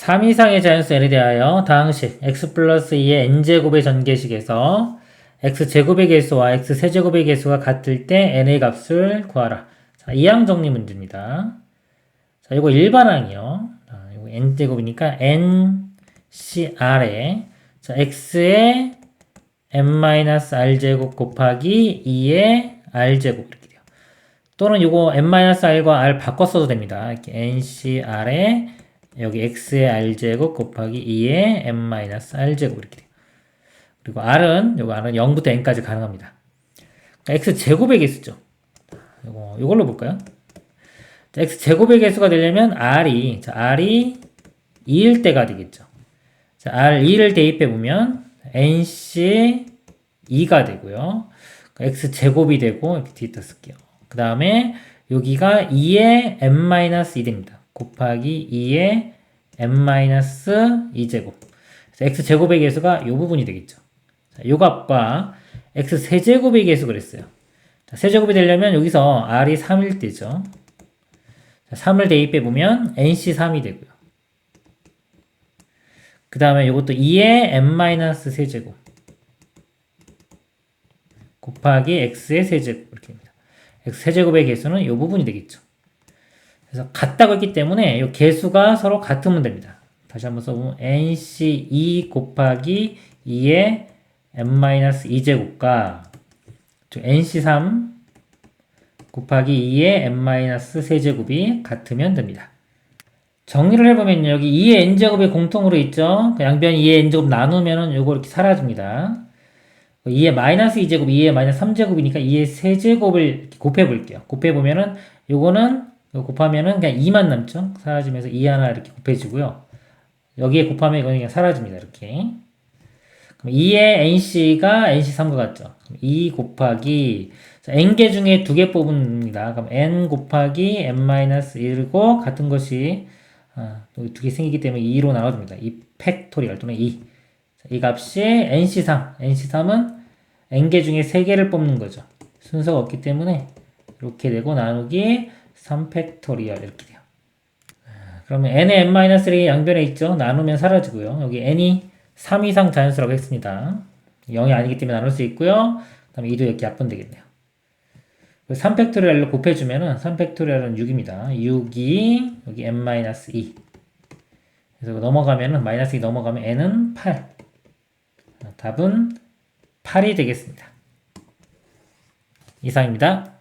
3 이상의 자연수 n에 대하여 다항식 x 플러스 2의 n제곱의 전개식에서 x제곱의 개수와 x세제곱의 개수가 같을 때 n의 값을 구하라. 자, 이항 정리 문제입니다. 자, 이거 일반항이요. 자, 이거 n제곱이니까 ncr에 자, x의 n-r제곱 곱하기 2의 r제곱 이렇게 돼요. 또는 이거 n-r과 r 바꿔 써도 됩니다. 이렇게 ncr에 여기 x의 r제곱 곱하기 2의 n-r제곱 이렇게 돼요. 그리고 r은 요거 r은 0부터 n까지 가능합니다. 그러니까 x 제곱의 개수죠. 요거 요걸로 볼까요? 자, x 제곱의 개수가 되려면 r이 자, r이 2일 때가 되겠죠. 자, r 2를 대입해 보면 nc 2가 되고요. 그러니까 x 제곱이 되고 이렇게 뒤에다 쓸게요. 그 다음에 여기가 2의 n-2 됩니다. 곱하기 2의 n-2제곱. x 제곱의 개수가 이 부분이 되겠죠. 자, 요 값과 x 세제곱의 개수 그랬어요. 자, 세제곱이 되려면 여기서 r이 3일 때죠. 자, 3을 대입해 보면 nc 3이 되고요. 그 다음에 이것도 2의 n-세제곱 곱하기 x의 세제곱 이렇게 됩니다. x 세제곱의 개수는 이 부분이 되겠죠. 그래서 같다고 했기 때문에 이 개수가 서로 같으면 됩니다. 다시 한번 써보면 nc2 곱하기 2의 n-2제곱과 nc3 곱하기 2의 n-세제곱이 같으면 됩니다. 정리를 해보면 여기 2의 n제곱이 공통으로 있죠. 그 양변 2의 n제곱 나누면은 요거 이렇게 사라집니다. 2의 마이너스 2제곱, 2의 마이너스 3제곱이니까 2의 세제곱을 곱해볼게요. 곱해보면은 요거는 곱하면은 그냥 2만 남죠. 사라지면서 2 하나 이렇게 곱해지고요. 여기에 곱하면 이거는 그냥 사라집니다. 이렇게. 그럼 2의 NC가 NC3과 같죠. 2 곱하기 자, n개 중에 두 개 뽑습니다. 그럼 n 곱하기 n-1고 같은 것이 아, 두 개 생기기 때문에 2로 나눠줍니다. 이 팩토리얼 또는 2. 자, 이 값이 NC3. NC3은 n개 중에 3개를 뽑는 거죠. 순서가 없기 때문에 이렇게 되고 나누기 3 팩토리얼 이렇게 돼요. 아, 그러면 n의 n-1이 양변에 있죠. 나누면 사라지고요. 여기 n이 3 이상 자연수라고 했습니다. 0이 아니기 때문에 나눌 수 있고요. 그 다음에 2도 이렇게 약분 되겠네요. 3팩토리얼로 곱해주면은 3팩토리얼은 6입니다. 6이 여기 n-2 그래서 넘어가면은 마이너스 2 넘어가면 n은 8 답은 8이 되겠습니다. 이상입니다.